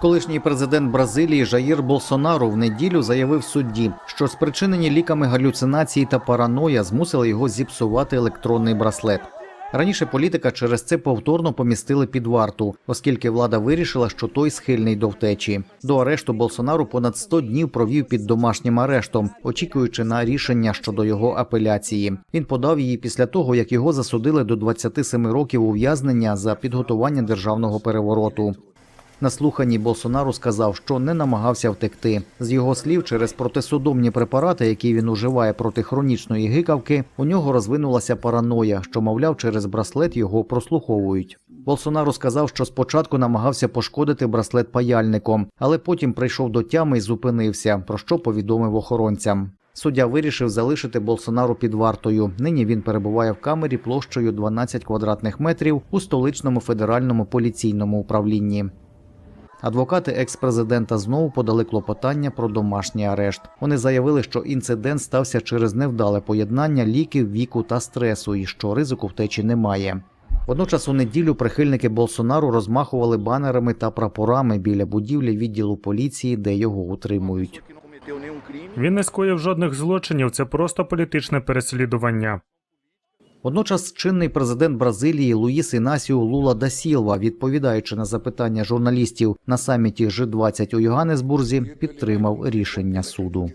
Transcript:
Колишній президент Бразилії Жаїр Болсонару в неділю заявив судді, що спричинені ліками галюцинації та параноя змусили його зіпсувати електронний браслет. Раніше політика через це повторно помістили під варту, оскільки влада вирішила, що той схильний до втечі. До арешту Болсонару понад 100 днів провів під домашнім арештом, очікуючи на рішення щодо його апеляції. Він подав її після того, як його засудили до 27 років ув'язнення за підготування державного перевороту. На слуханні Болсонару сказав, що не намагався втекти. З його слів, через протисудомні препарати, які він уживає проти хронічної гикавки, у нього розвинулася параноя, що, мовляв, через браслет його прослуховують. Болсонару сказав, що спочатку намагався пошкодити браслет паяльником, але потім прийшов до тями і зупинився, про що повідомив охоронцям. Суддя вирішив залишити Болсонару під вартою. Нині він перебуває в камері площею 12 квадратних метрів у столичному федеральному поліційному управлінні. Адвокати екс-президента знову подали клопотання про домашній арешт. Вони заявили, що інцидент стався через невдале поєднання ліків, віку та стресу, і що ризику втечі немає. Водночас у неділю прихильники Болсонару розмахували банерами та прапорами біля будівлі відділу поліції, де його утримують. Він не скоїв жодних злочинів, це просто політичне переслідування. Водночас чинний президент Бразилії Луїс Інасіо Лула да Сілва, відповідаючи на запитання журналістів на саміті G20 у Йоганнесбурзі, підтримав рішення суду.